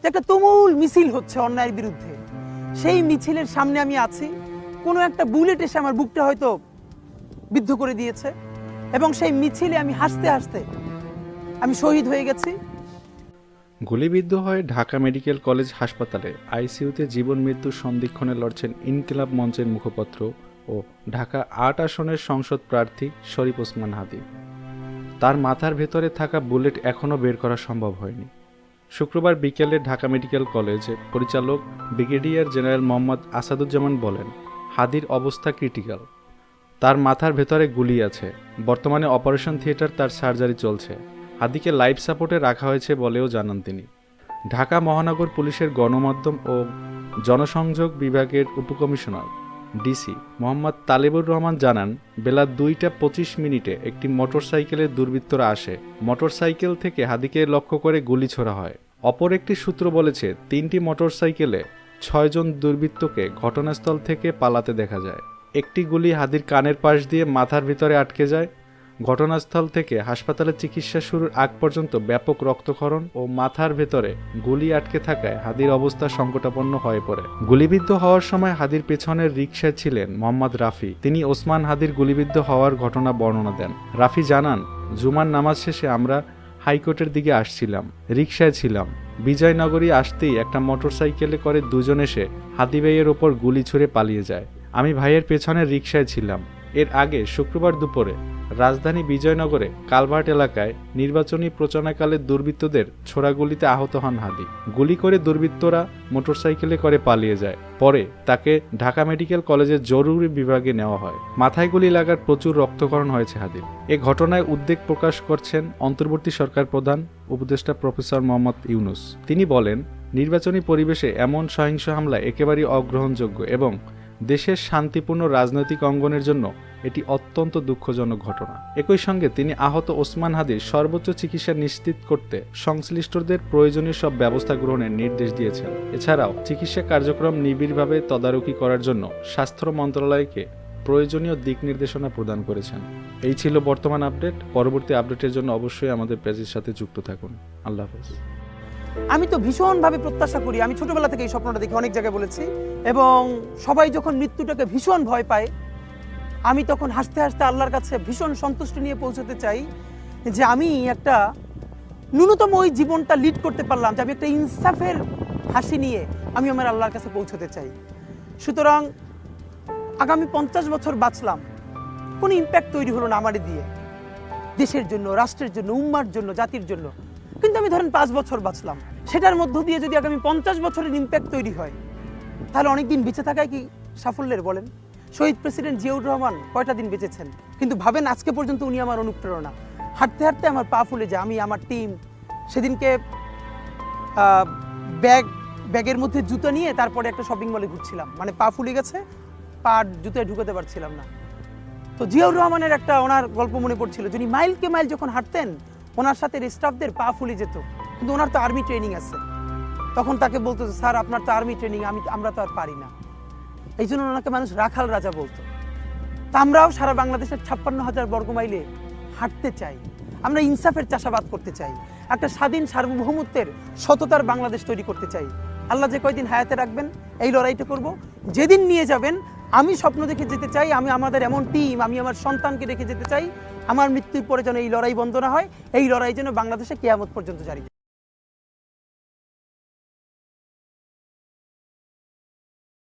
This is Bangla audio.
যে একটা তুমুল মিছিল হচ্ছে অন্যায়ের বিরুদ্ধে। সেই মিছিলের সামনে আমি আছি। কোনো একটা বুলেট এসে আমার বুকটা হয়তো বিদ্ধ করে দিয়েছে এবং সেই মিছিলে আমি হাসতে হাসতে আমি শহীদ হয়ে গেছি। গুলিবিদ্ধ হয় ঢাকা মেডিকেল কলেজ হাসপাতালে আইসিইউতে জীবন মৃত্যুর সন্ধিক্ষণে লড়ছেন ইনকিলাব মঞ্চের মুখপত্র ও ঢাকা আট আসনের সংসদ প্রার্থী শরীফ ওসমান হাদি। তার মাথার ভেতরে থাকা বুলেট এখনও বের করা সম্ভব হয়নি। শুক্রবার বিকেলে ঢাকা মেডিকেল কলেজে পরিচালক ব্রিগেডিয়ার জেনারেল মোহাম্মদ আসাদুজ্জামান বলেন, হাদির অবস্থা ক্রিটিক্যাল। তার মাথার ভেতরে গুলি আছে। বর্তমানে অপারেশন থিয়েটার তার সার্জারি চলছে। হাদিকে লাইফ সাপোর্টে রাখা হয়েছে বলেও জানান তিনি। ঢাকা মহানগর পুলিশের গণমাধ্যম ও জনসংযোগ বিভাগের উপকমিশনার ডিসি মোহাম্মদ তালেবুর রহমান জানান, বেলা দুইটা পঁচিশ মিনিটে একটি মোটরসাইকেলের দুর্বৃত্তরা আসে। মোটরসাইকেল থেকে হাদিকে লক্ষ্য করে গুলি ছোড়া হয়। অপর একটি সূত্র বলেছে, তিনটি মোটরসাইকেলে ছয়জন দুর্বৃত্তকে ঘটনাস্থল থেকে পালাতে দেখা যায়। একটি গুলি হাদির কানের পাশ দিয়ে মাথার ভিতরে আটকে যায়। ঘটনাস্থল থেকে হাসপাতালে চিকিৎসা শুরুর আগ পর্যন্ত ব্যাপক রক্তক্ষরণ ও মাথার ভেতরে গুলি আটকে থাকায় হাদির অবস্থা সংকটাপন্ন হয়ে পড়ে। গুলিবিদ্ধ হওয়ার সময় হাদির পেছনের রিকশায় ছিলেন মোহাম্মদ রাফি। তিনি ওসমান হাদির গুলিবিদ্ধ হওয়ার ঘটনা বর্ণনা দেন। রাফি জানান, জুমার নামাজ শেষে আমরা হাইকোর্টের দিকে আসছিলাম রিক্সায় ছিলাম। বিজয়নগরী আসতেই একটা মোটরসাইকেলে করে দুজন এসে হাতিবাইয়ের ওপর গুলি ছুঁড়ে পালিয়ে যায়। আমি ভাইয়ের পেছনের রিক্সায় ছিলাম। এর আগে শুক্রবার দুপুরে রাজধানী বিজয়নগরে কালভার্ট এলাকায় নির্বাচনী প্রচারণাকালে দুর্বৃত্তদের ছোড়া গুলিতে আহত হন হাদি। গুলি করে দুর্বৃত্তরা মোটরসাইকেলে করে পালিয়ে যায়। পরে তাকে ঢাকা মেডিকেল কলেজের জরুরি বিভাগে নেওয়া হয়। মাথায় গুলি লাগার প্রচুর রক্তকরণ হয়েছে হাদির। এ ঘটনায় উদ্বেগ প্রকাশ করছেন অন্তর্বর্তী সরকার প্রধান উপদেষ্টা প্রফেসর মোহাম্মদ ইউনুস। তিনি বলেন, নির্বাচনী পরিবেশে এমন সহিংস হামলা একেবারেই অগ্রহণযোগ্য এবং দেশের শান্তিপূর্ণ রাজনৈতিক অঙ্গনের জন্য এটি অত্যন্ত দুঃখজনক ঘটনা। একই সঙ্গে তিনি আহত ওসমান হাদির সর্বোচ্চ চিকিৎসা নিশ্চিত করতে সংশ্লিষ্টদের প্রয়োজনীয় সব ব্যবস্থা গ্রহণের নির্দেশ দিয়েছেন। এছাড়াও চিকিৎসা কার্যক্রম নিবিড়ভাবে তদারকি করার জন্য স্বাস্থ্য মন্ত্রণালয়কে প্রয়োজনীয় দিক নির্দেশনা প্রদান করেছেন। এই ছিল বর্তমান আপডেট। পরবর্তী আপডেটের জন্য অবশ্যই আমাদের পেজের সাথে যুক্ত থাকুন। আল্লাহ হাফেজ। আমি তো ভীষণভাবে প্রত্যাশা করি। আমি ছোটবেলা থেকে এই স্বপ্নটা দেখি অনেক জায়গায় বলেছি এবং সবাই যখন মৃত্যুটাকে ভীষণ ভয় পায়, আমি তখন হাসতে হাসতে আল্লাহর কাছে ভীষণ সন্তুষ্টি নিয়ে পৌঁছতে চাই যে আমি একটা ন্যূনতম ওই জীবনটা লিড করতে পারলাম, যে আমি একটা ইনসাফের হাসি নিয়ে আমি আমার আল্লাহর কাছে পৌঁছতে চাই। সুতরাং আগামী পঞ্চাশ বছর বাঁচলাম, কোনো ইম্প্যাক্ট তৈরি হলো না আমারে দিয়ে। দেশের জন্য, রাষ্ট্রের জন্য, উম্মার জন্য, জাতির জন্য। আমি ধরেন পাঁচ বছর বাঁচলাম, সেটার মধ্য দিয়ে যদি আগামী পঞ্চাশ বছরের ইম্প্যাক্ট তৈরি হয়, তাহলে অনেক দিন বেঁচে থাকায় কি সাফল্যের বলেন? শহীদ প্রেসিডেন্ট জিয়াউর রহমান কয়টা দিন বেঁচেছেন? কিন্তু ভাবেন আজকে পর্যন্ত উনি আমার অনুপ্রেরণা। হাঁটতে হাঁটতে আমার পা ফুলে যায়, আমি, আমার টিম সেদিনকে ব্যাগ ব্যাগের মধ্যে জুতো নিয়ে তারপরে একটা শপিং মলে ঘুরছিলাম। মানে পা ফুলে গেছে, পা জুতোয় ঢুকাতে পারছিলাম না। তো জিয়াউর রহমানের একটা ওনার গল্প মনে পড়ছিল, যিনি মাইলকে মাইল যখন হাঁটতেন ওনার সাথে স্টাফদের পা ফুলে যেত কিন্তু ওনার তো আর্মি ট্রেনিং আছে। তখন তাকে বলতো যে, স্যার আপনার তো আর্মি ট্রেনিং আমি আমরা তো আর পারি না। এই জন্য ওনাকে মানুষ রাখাল রাজা বলতো। তা আমরাও সারা বাংলাদেশের ছাপ্পান্ন হাজার বর্গ মাইলে হাঁটতে চাই। আমরা ইনসাফের চাষাবাদ করতে চাই। একটা স্বাধীন সার্বভৌমত্বের সততার বাংলাদেশ তৈরি করতে চাই। আল্লাহ যে কয়দিন হায়াতে রাখবেন এই লড়াইটা করব। যেদিন নিয়ে যাবেন আমি স্বপ্ন দেখে যেতে চাই আমি আমাদের এমন টিম আমি আমার সন্তানকে রেখে যেতে চাই আমার মৃত্যুর পরে যেন এই লড়াই বন্ধ না হয়, এই লড়াই যেন বাংলাদেশে কেয়ামত পর্যন্ত জারি।